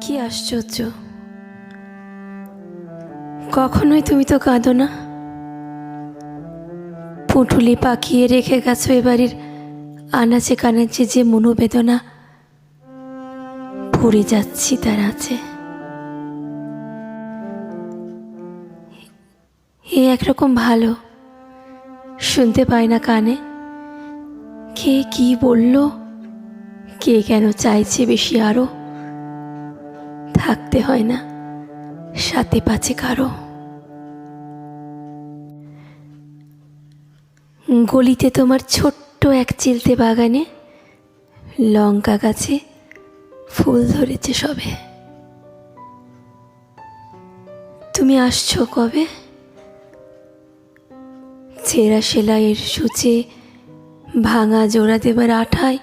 কি আশ্চর্য। কখনোই তুমি তো কাঁদো না। পুঁটুলি পাকিয়ে রেখে গেছো এ বাড়ির আনাচে কানাচে যে মনোবেদনা। পড়ে যাচ্ছি তার আছে। এ একরকম ভালো। শুনতে পায় না কানে। কে কি বলল? কে কেন চাইছে বেশি আরও? থাকতে হয় না। সাথে পাচে কারও। গলিতে তোমার ছোট্ট এক চিলতে বাগানে লঙ্কা গাছে ফুল ধরেছে সবে। তুমি আসছো কবে? ছেঁড়া সেলাইয়ের সূচে ভাঙা জোড়া দেবার আঠায়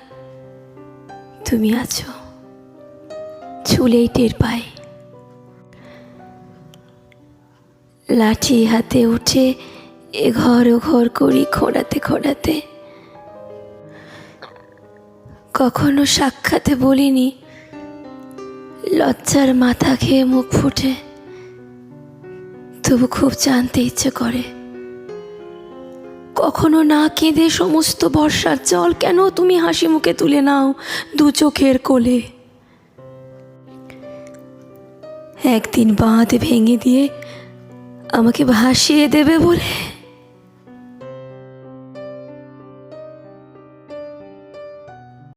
তুমি আছো। চুলেই টের পাই লাঠি হাতে উঠে এ ঘর ও ঘর করি খোঁড়াতে খোঁড়াতে। কখনো সাক্ষাতে বলিনি, লজ্জার মাথা খেয়ে মুখ ফুটে। তবু খুব জানতে ইচ্ছে করে, কখনো না কেঁদে সমস্ত বর্ষার জল কেন তুমি হাসি মুখে তুলে নাও দু চোখের কোলে? একদিন বাঁধ ভেঙে দিয়ে আমাকে ভাসিয়ে দেবে বলে।